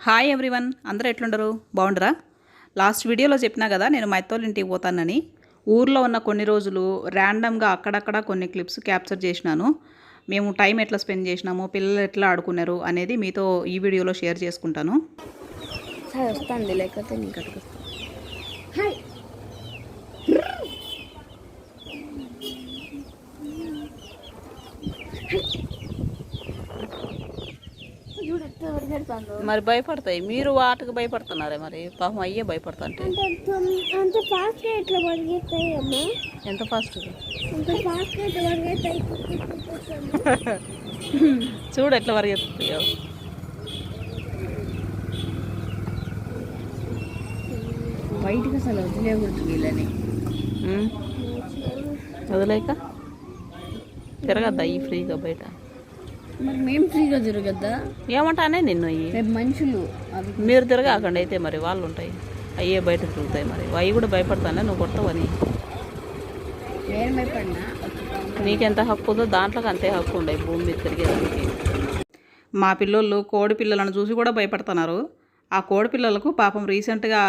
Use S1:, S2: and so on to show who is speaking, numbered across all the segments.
S1: Hi everyone అందరూ ఎట్లుండరు? బాగుండరా? Last వీడియోలో చెప్పినా కదా నేను మా అత్తోళ్ళ ఇంటికి పోతానని. ఊర్లో ఉన్న కొన్ని రోజులు ర్యాండమ్గా అక్కడక్కడ కొన్ని క్లిప్స్ క్యాప్చర్ చేసినాను. మేము టైం ఎట్లా స్పెండ్ చేసినాము పిల్లలు ఎట్లా ఆడుకున్నారు అనేది మీతో ఈ వీడియోలో షేర్ చేసుకుంటాను.
S2: సరే వస్తుంది లేకపోతే హాయ్
S1: మరి భయపడతాయి. మీరు వాటికి భయపడుతున్నారే మరి? పాపం అయ్యే భయపడుతుంటే.
S2: అంత ఫాస్ట్గా ఎట్లా పరిగెత్తాయి అమ్మా?
S1: ఎంత ఫాస్ట్
S2: అంత ఫాస్ట్గా ఎట్లా పరిగెత్తాయి?
S1: చూడు ఎట్లా పరిగెత్తుతాయో
S2: బయటకు అసలు వదిలేకూడదు వీళ్ళని.
S1: వదిలేక. తిరగద్దా ఈ ఫ్రీగా బయట?
S2: మరి మేము ఫ్రీగా తిరగద్దా?
S1: ఏమంటానే నిన్ను అయ్యి.
S2: రేపు మనుషులు అవి
S1: మీరు తిరగాకండి అయితే మరి వాళ్ళు ఉంటాయి అయ్యే బయట తిరుగుతాయి మరి. అవి కూడా భయపడతానే నువ్వు
S2: నేను భయపడినా
S1: నీకెంత హక్కు ఉందో దాంట్లోకి అంతే హక్కు ఉండే భూమి మీద తిరిగేదానికి. మా పిల్లోళ్ళు కోడి పిల్లలను చూసి కూడా భయపడుతున్నారు. ఆ కోడి పిల్లలకు పాపం రీసెంట్గా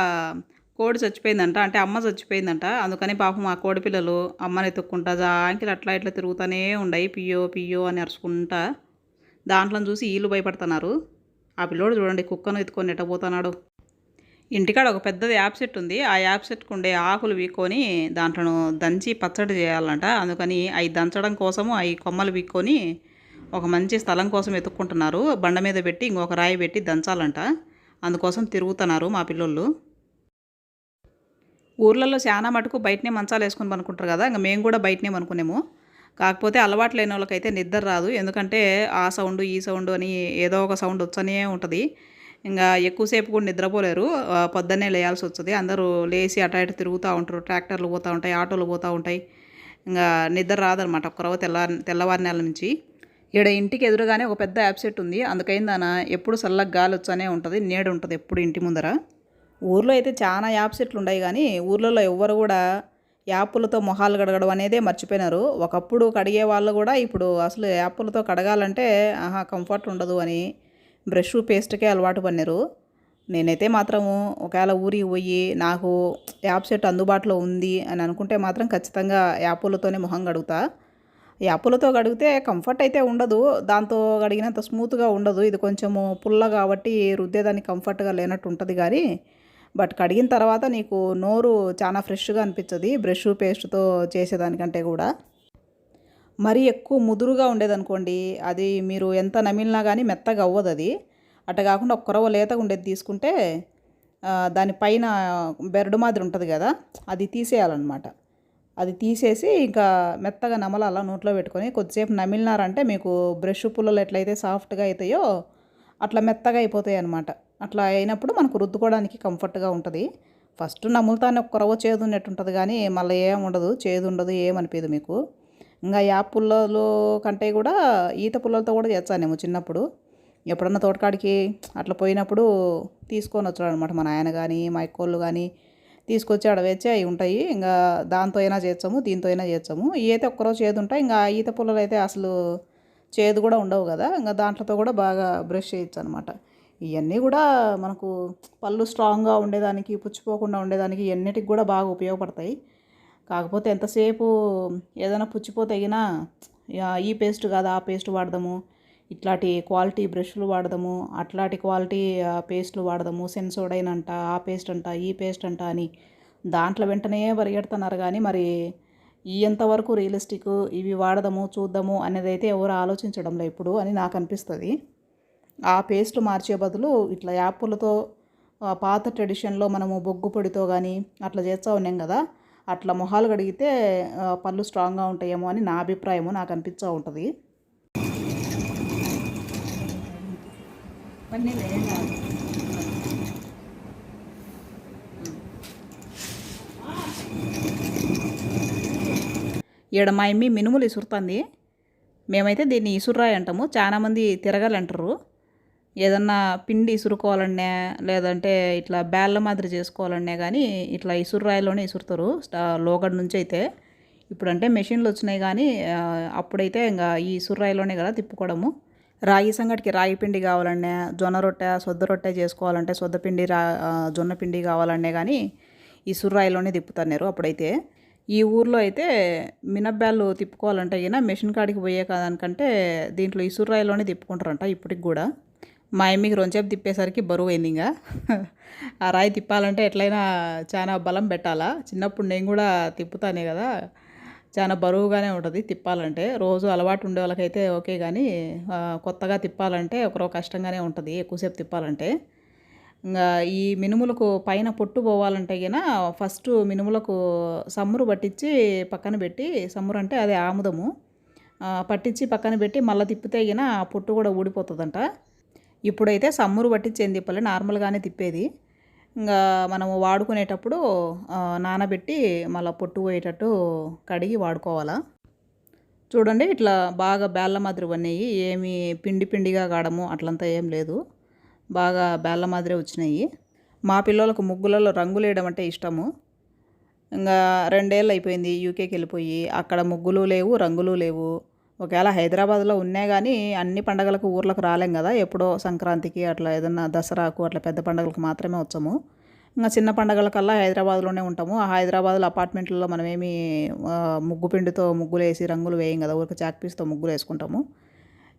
S1: కోడి చచ్చిపోయిందంట అంటే అమ్మ చచ్చిపోయిందంట. అందుకని పాపం ఆ కోడి పిల్లలు అమ్మని ఎత్తుక్కుంటా జాంకిలు అట్లా ఇట్లా తిరుగుతూనే ఉండయి పియ్యో పియ్యో అని అరుచుకుంటా. దాంట్లో చూసి వీళ్ళు భయపడుతున్నారు. ఆ పిల్లోడు చూడండి కుక్కను ఎత్తుకొని నెట్టబోతున్నాడు ఇంటికాడ ఒక పెద్దది యాప్ సెట్ ఉంది. ఆ యాప్ సెట్కు ఉండే ఆకులు వీక్కొని దాంట్లో దంచి పచ్చడి చేయాలంట. అందుకని అవి దంచడం కోసము అవి కొమ్మలు వీక్కొని ఒక మంచి స్థలం కోసం ఎత్తుక్కుంటున్నారు. బండ మీద పెట్టి ఇంకొక రాయి పెట్టి దంచాలంట. అందుకోసం తిరుగుతున్నారు మా పిల్లోళ్ళు. ఊర్లలో చాలా మటుకు బయటనే మంచాలు వేసుకొని పనుకుంటారు కదా ఇంకా మేము కూడా బయటనే పనుకునేము. కాకపోతే అలవాటు లేని వాళ్ళకైతే నిద్ర రాదు. ఎందుకంటే ఆ సౌండ్ ఈ సౌండ్ అని ఏదో ఒక సౌండ్ వచ్చనే ఉంటుంది. ఇంకా ఎక్కువసేపు కూడా నిద్రపోలేరు. పొద్దున్నే లేయాల్సి వస్తుంది. అందరూ లేచి అటు ఇటు తిరుగుతూ ఉంటారు. ట్రాక్టర్లు పోతూ ఉంటాయి ఆటోలు పోతూ ఉంటాయి. ఇంకా నిద్ర రాదనమాట ఒక్కరవ తెల్ల తెల్లవారి నెల నుంచి. ఈడ ఇంటికి ఎదురుగానే ఒక పెద్ద యాప్సెట్ ఉంది. అందుకైందాన ఎప్పుడు చల్లగా గాలి వచ్చానే ఉంటుంది నీడ ఉంటుంది ఎప్పుడు ఇంటి ముందర. ఊర్లో అయితే చాలా యాప్సెట్లు ఉన్నాయి కానీ ఊర్లలో ఎవ్వరు కూడా యాపులతో మొహాలు కడగడం అనేదే మర్చిపోయినారు. ఒకప్పుడు కడిగే వాళ్ళు కూడా ఇప్పుడు అసలు యాపులతో కడగాలంటే ఆహా కంఫర్ట్ ఉండదు అని బ్రష్ పేస్ట్కే అలవాటు పడినారు. నేనైతే మాత్రము ఒకవేళ ఊరికి పోయి నాకు యాప్ సెట్ అందుబాటులో ఉంది అని అనుకుంటే మాత్రం ఖచ్చితంగా యాపులతోనే మొహం కడుగుతా. యాపులతో కడిగితే కంఫర్ట్ అయితే ఉండదు. దాంతో కడిగినంత స్మూత్గా ఉండదు. ఇది కొంచెము పుల్ల కాబట్టి రుద్దేదానికి కంఫర్ట్గా లేనట్టు ఉంటుంది కానీ బట్ కడిగిన తర్వాత నీకు నోరు చాలా ఫ్రెష్గా అనిపించదు బ్రష్ పేస్ట్తో చేసేదానికంటే కూడా. మరీ ఎక్కువ ముదురుగా ఉండేదనుకోండి అది మీరు ఎంత నమిలినా కానీ మెత్తగా అవ్వదు అది. అట్ట కాకుండా ఒక కొరవ లేతగా ఉండేది తీసుకుంటే దానిపైన బెరడు మాదిరి ఉంటుంది కదా అది తీసేయాలన్నమాట. అది తీసేసి ఇంకా మెత్తగా నమలాల నోట్లో పెట్టుకొని కొద్దిసేపు నమిలినారంటే మీకు బ్రష్ పుల్లలు ఎట్లయితే సాఫ్ట్గా అవుతాయో అట్లా మెత్తగా అయిపోతాయి అనమాట అట్లా అయినప్పుడు మనకు రుద్దుకోవడానికి కంఫర్ట్గా ఉంటుంది. ఫస్ట్ నములుతానే ఒక కొరవ చేదు ఉన్నట్టు ఉంటుంది కానీ మళ్ళీ ఏం ఉండదు చేదు ఉండదు ఏమనిపించదు మీకు. ఇంకా యాప్ పుల్లలు కంటే కూడా ఈత పుల్లలతో కూడా చేస్తానేమో చిన్నప్పుడు. ఎప్పుడన్నా తోటకాడికి అట్లా పోయినప్పుడు తీసుకొని వచ్చాడు అనమాట మా నాయన కానీ మా ఎక్కోళ్ళు కానీ తీసుకొచ్చి ఆడ వేచి అవి ఉంటాయి. ఇంకా దాంతో అయినా చేస్తాము దీంతో అయినా చేస్తాము. ఇవి అయితే ఒక్కరోజు చేదు ఉంటాయి. ఇంకా ఈత పుల్లలు అయితే అసలు చేదు కూడా ఉండవు కదా. ఇంకా దాంట్లతో కూడా బాగా బ్రష్ చేయొచ్చు అనమాట ఇవన్నీ కూడా మనకు పళ్ళు స్ట్రాంగ్గా ఉండేదానికి పుచ్చిపోకుండా ఉండేదానికి ఇవన్నిటికి కూడా బాగా ఉపయోగపడతాయి. కాకపోతే ఎంతసేపు ఏదైనా పుచ్చిపోతే అయినా ఈ పేస్ట్ కాదు ఆ పేస్ట్ వాడదాము. ఇట్లాంటి క్వాలిటీ బ్రష్లు వాడదాము. అట్లాంటి క్వాలిటీ ఆ, పేస్ట్లు వాడదాము. సెన్సోడైన్ అంట ఆ పేస్ట్ అంట ఈ పేస్ట్ అంట అని దాంట్లో వెంటనే పరిగెడుతున్నారు కానీ మరి ఎంతవరకు రియలిస్టిక్ ఇవి వాడదాము చూద్దాము అనేది అయితే ఎవరు ఆలోచించడంలో ఇప్పుడు అని నాకు అనిపిస్తుంది. ఆ పేస్ట్ మార్చే బదులు ఇట్లా యాప్లతో పాత ట్రెడిషన్లో మనము బొగ్గు పొడితో కానీ అట్లా చేస్తూ ఉన్నాం కదా అట్లా మొహాలు కడిగితే పళ్ళు స్ట్రాంగ్గా ఉంటాయేమో అని నా అభిప్రాయము నాకు అనిపిస్తూ ఉంటుంది. ఈడ మా ఎమ్మి మినుములు ఇసురుతుంది. మేమైతే దీన్ని ఇసుర్రాయి అంటాము. చాలామంది తిరగాలంటారు. ఏదన్నా పిండి ఇసురుకోవాలనే లేదంటే ఇట్లా బేళ్ళ మాదిరి చేసుకోవాలనే కానీ ఇట్లా ఇసుర్రాయిలోనే ఇసురుతారు. లోగడ్ నుంచి అయితే ఇప్పుడంటే మెషిన్లు వచ్చినాయి కానీ అప్పుడైతే ఇంకా ఈ ఇసుర్రాయిలోనే కదా తిప్పుకోవడము. రాగి సంగటికి రాగి పిండి కావాలన్నా జొన్న రొట్టె సొద్ద రొట్టె చేసుకోవాలంటే సొద్ద పిండి రా జొన్న పిండి కావాలనే కానీ ఈ సుర్రాయిలోనే తిప్పుతున్నారు అప్పుడైతే. ఈ ఊర్లో అయితే మినబ్యాళ్ళు తిప్పుకోవాలంటే. అయినా మెషిన్ కాడికి పోయే దానికంటే దీంట్లో ఇసురాయిలోనే తిప్పుకుంటారంట ఇప్పటికి కూడా. మా అమ్మకి రొంచేపు తిప్పేసరికి బరువు అయింది ఇంకా. ఆ రాయి తిప్పాలంటే ఎట్లయినా చాలా బలం పెట్టాలా? చిన్నప్పుడు నేను కూడా తిప్పుతానే కదా. చాలా బరువుగానే ఉంటుంది తిప్పాలంటే. రోజు అలవాటు ఉండే వాళ్ళకైతే ఓకే కానీ కొత్తగా తిప్పాలంటే ఒకరో కష్టంగానే ఉంటుంది ఎక్కువసేపు తిప్పాలంటే. ఈ మినుములకు పైన పొట్టు పోవాలంటే గిన ఫస్ట్ మినుములకు సమ్మురు పట్టించి పక్కన పెట్టి సమ్మురు అంటే అదే ఆముదము పట్టించి పక్కన పెట్టి మళ్ళీ తిప్పితే గిన ఆ పొట్టు కూడా ఊడిపోతుందంట. ఇప్పుడైతే సమ్మురు పట్టించి ఏం తిప్పాలి నార్మల్గానే తిప్పేది. ఇంకా మనము వాడుకునేటప్పుడు నానబెట్టి మళ్ళీ పొట్టు పోయేటట్టు కడిగి వాడుకోవాలా. చూడండి ఇట్లా బాగా బేళ్ళ మాదిరి ఉన్నాయి ఏమి పిండి పిండిగా కాడము అట్లంతా ఏం లేదు. బాగా బేళ్ళ మాదిరే వచ్చినాయి. మా పిల్లలకు ముగ్గులలో రంగులు వేయడం అంటే ఇష్టము. ఇంకా రెండేళ్ళు అయిపోయింది యూకేకి వెళ్ళిపోయి. అక్కడ ముగ్గులు లేవు రంగులు లేవు. ఒకవేళ హైదరాబాద్లో ఉన్నా కానీ అన్ని పండగలకు ఊర్లకు రాలేం కదా. ఎప్పుడో సంక్రాంతికి అట్లా ఏదన్నా దసరాకు అట్లా పెద్ద పండగలకు మాత్రమే వచ్చాము. ఇంకా చిన్న పండగలకల్లా హైదరాబాద్లోనే ఉంటాము. ఆ హైదరాబాద్లో అపార్ట్మెంట్లలో మనమేమి ముగ్గు పిండితో ముగ్గులు వేసి రంగులు వేయం కదా. ఊరికి చాక్ పీస్తో ముగ్గులు వేసుకుంటాము.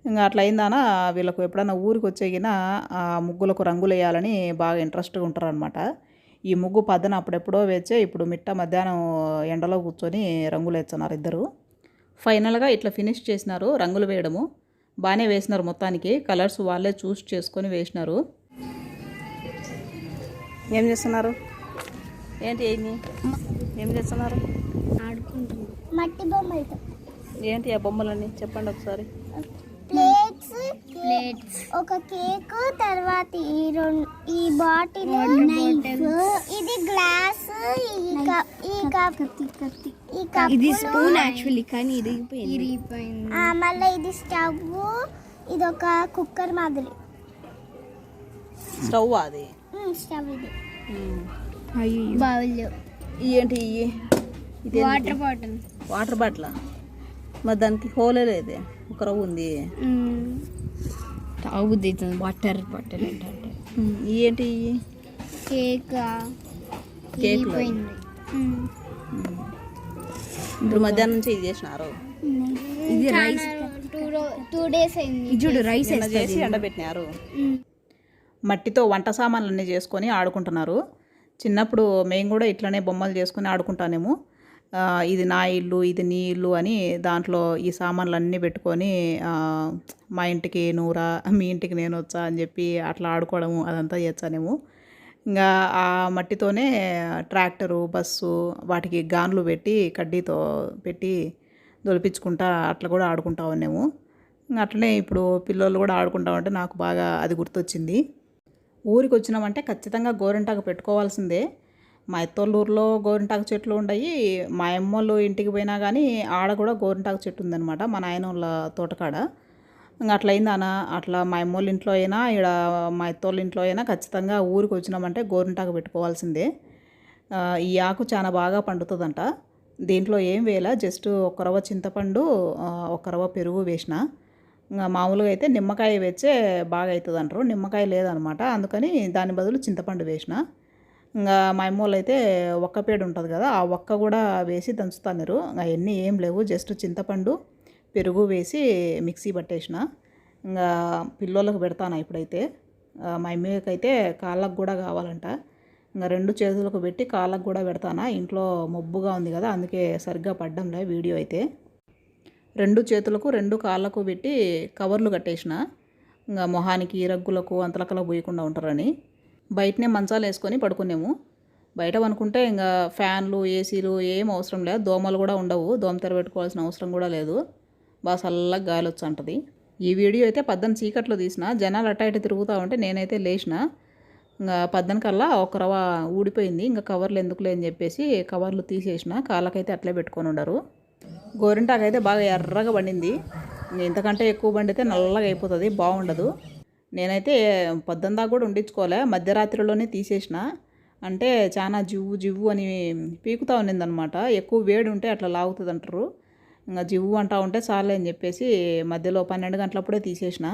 S1: ఇంకా అట్లా అయిందానా వీళ్ళకు ఎప్పుడైనా ఊరికి వచ్చేగిన ఆ ముగ్గులకు రంగులు వేయాలని బాగా ఇంట్రెస్ట్గా ఉంటారు అనమాట ఈ ముగ్గు పద్దన అప్పుడెప్పుడో వేచే ఇప్పుడు మిట్ట మధ్యాహ్నం ఎండలో కూర్చొని రంగులు వేస్తున్నారు ఇద్దరు. ఫైనల్గా ఇట్లా ఫినిష్ చేసినారు రంగులు వేయడము. బాగానే వేసినారు మొత్తానికి కలర్స్ వాళ్ళే చూస్ చేసుకొని వేసినారు. ఏం చేస్తున్నారు? ఏంటి? ఏం చేస్తున్నారు?
S2: ఆడుకుంటున్నాం. మట్టి బొమ్మలతో.
S1: ఏంటి ఆ బొమ్మలన్నీ? చెప్పండి ఒకసారి.
S2: ప్లేట్స్ ఒక కేక్ తర్వాత ఈ రెండు ఈ బాటిల్ ఇది గ్లాస్ ఈ కప్ ఈ కప్. ఈ కప్
S3: ఇది స్పూన్ యాక్చువల్లీ కానీ ఇరిగిపోయింది.
S2: మళ్ళీ ఇది స్టవ్. ఇది ఒక కుక్కర్ మాదిరి.
S1: స్టవ్ అది?
S2: స్టవ్ ఇది.
S3: అయ్యో
S2: బౌల్.
S1: ఏంటి
S3: వాటర్ బాటిల్.
S1: Water bottle? మరి దానికి హోలే లేదే? ఒక రవ్వు ఉంది.
S3: తాగుద్ది వాటర్ బాటిల్ ఏంటంటే
S1: ఇవి ఏంటి
S2: కేక్
S1: కేక్ ఇప్పుడు మధ్యాహ్నం నుంచి ఇది చేసినారు.
S3: ఇది రైస్
S2: టూ డేస్ అయింది.
S3: చూడు రైస్
S1: చేసి ఎండబెట్టినారు. మట్టితో వంట సామాన్లన్నీ చేసుకొని ఆడుకుంటున్నారు. చిన్నప్పుడు మేము కూడా ఇట్లనే బొమ్మలు చేసుకొని ఆడుకుంటానేమో. ఇది నా ఇల్లు ఇది నీ ఇల్లు అని దాంట్లో ఈ సామాన్లు అన్నీ పెట్టుకొని మా ఇంటికి నూరా మీ ఇంటికి నేను వచ్చా అని చెప్పి అట్లా ఆడుకోవడము అదంతా చేస్తానేమో ఇంకా ఆ మట్టితోనే ట్రాక్టరు బస్సు వాటికి గాన్లు పెట్టి కడ్డీతో పెట్టి దొలిపించుకుంటా అట్లా కూడా ఆడుకుంటా ఉన్నాము. అట్లనే ఇప్పుడు పిల్లలు కూడా ఆడుకుంటామంటే నాకు బాగా అది గుర్తొచ్చింది. ఊరికి వచ్చినామంటే ఖచ్చితంగా గోరింటాకు పెట్టుకోవాల్సిందే. మా ఎత్తోళ్ళూరులో గోరింటాకు చెట్లు ఉండయి మా అమ్మోళ్ళు ఇంటికి పోయినా కానీ ఆడ కూడా గోరింటాకు చెట్టు ఉందనమాట మా నాయన వాళ్ళ తోటకాడ. ఇంకా అట్లా అన్న అట్లా మా అమ్మోళ్ళ ఇంట్లో అయినా ఇక్కడ మా ఎత్తోళ్ళ ఇంట్లో అయినా ఖచ్చితంగా ఊరికి వచ్చినామంటే గోరింటాకు పెట్టుకోవాల్సిందే. ఈ ఆకు చాలా బాగా పండుతుందంట. దీంట్లో ఏం వేల జస్ట్ ఒక రవ్వ చింతపండు ఒక రవ్వ పెరుగు వేసిన. ఇంకా మామూలుగా అయితే నిమ్మకాయ వేస్తే బాగా అవుతుంది అంటారు నిమ్మకాయ లేదనమాట అందుకని దాని బదులు చింతపండు వేసిన. ఇంకా మా అమ్మోళ్ళు అయితే ఒక్క పేడు ఉంటుంది కదా ఆ ఒక్క కూడా వేసి దంచుతారు అవన్నీ ఏం లేవు జస్ట్ చింతపండు పెరుగు వేసి మిక్సీ పట్టేసిన. ఇంకా పిల్లోళ్ళకి పెడతాను ఇప్పుడైతే. మా అమ్మకి అయితే కాళ్ళకు కూడా కావాలంట. ఇంకా రెండు చేతులకు పెట్టి కాళ్ళకు కూడా పెడతానా. ఇంట్లో మబ్బుగా ఉంది కదా అందుకే సరిగ్గా పడ్డంలే వీడియో అయితే. రెండు చేతులకు రెండు కాళ్ళకు పెట్టి కవర్లు కట్టేసిన. ఇంకా మొహానికి రగ్గులకు అంతలకలా పోయకుండా ఉంటారని. బయటనే మంచాలు వేసుకొని పడుకునేము. బయట అనుకుంటే ఇంకా ఫ్యాన్లు ఏసీలు ఏం అవసరం లేదు. దోమలు కూడా ఉండవు. దోమ తెర పెట్టుకోవాల్సిన అవసరం కూడా లేదు. బాగా చల్లగా గాలి వచ్చి ఉంటుంది ఈ వీడియో అయితే పద్దన చీకట్లో తీసిన. జనాలు అట్ట ఇటు తిరుగుతూ ఉంటే నేనైతే లేచిన. ఇంకా పద్దన కల్లా ఒక రవ ఊడిపోయింది. ఇంకా కవర్లు ఎందుకులే అని చెప్పేసి కవర్లు తీసేసిన. కాళ్ళకైతే అట్లే పెట్టుకొని ఉండరు. గోరింటాకైతే బాగా ఎర్రగా పండింది. ఇంతకంటే ఎక్కువ పండితే నల్లగా అయిపోతుంది. బాగుండదు. నేనైతే పొద్దున్న దాకా కూడా ఉండించుకోలే మధ్యరాత్రిలోనే తీసేసిన. అంటే చాలా జివ్వు జివ్వు అని పీకుతూ ఉన్నిందనమాట. ఎక్కువ వేడి ఉంటే అట్లా లాగుతుంది అంటారు ఇంకా జివ్వు అంటా ఉంటే చాలే అని చెప్పేసి మధ్యలో పన్నెండు గంటలప్పుడే తీసేసిన.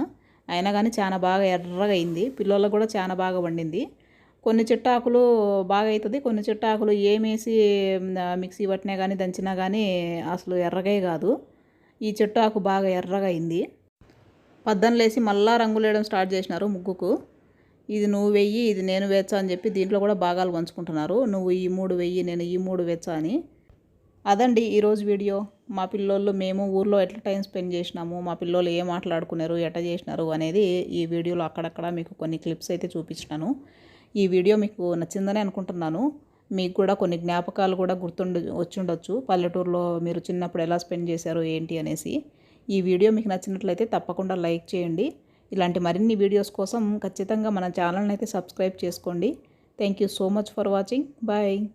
S1: అయినా కానీ చాలా బాగా ఎర్రగా అయింది పిల్లలకు కూడా చాలా బాగా వండింది. కొన్ని చిట్టాకులు ఆకులు బాగా అవుతుంది కొన్ని చిట్టాకులు ఆకులు ఏమేసి మిక్సీ పట్టినా కానీ దంచినా కానీ అసలు ఎర్రగే కాదు. ఈ చెట్టు ఆకు బాగా ఎర్రగా అయింది పద్దం లేసి మళ్ళా రంగులు వేయడం స్టార్ట్ చేసినారు ముగ్గుకు. ఇది నువ్వు వెయ్యి ఇది నేను వేచ్చా అని చెప్పి దీంట్లో కూడా భాగాలు పంచుకుంటున్నారు. నువ్వు ఈ మూడు వెయ్యి నేను ఈ మూడు వేచ్చా అని. అదండి ఈరోజు వీడియో. మా పిల్లోళ్ళు మేము ఊర్లో ఎట్లా టైం స్పెండ్ చేసినాము మా పిల్లోళ్ళు ఏం మాట్లాడుకున్నారు ఎట్లా చేసినారు అనేది ఈ వీడియోలో అక్కడక్కడ మీకు కొన్ని క్లిప్స్ అయితే చూపించినాను. ఈ వీడియో మీకు నచ్చిందని అనుకుంటున్నాను. మీకు కూడా కొన్ని జ్ఞాపకాలు కూడా గుర్తుండ వచ్చుండొచ్చు పల్లెటూరులో మీరు చిన్నప్పుడు ఎలా స్పెండ్ చేశారు ఏంటి అనేసి. ఈ వీడియో మీకు నచ్చినట్లయితే తప్పకుండా లైక్ చేయండి. ఇలాంటి మరిన్ని వీడియోస్ కోసం ఖచ్చితంగా మన ఛానల్ని అయితే సబ్స్క్రైబ్ చేసుకోండి. Thank you so much for watching bye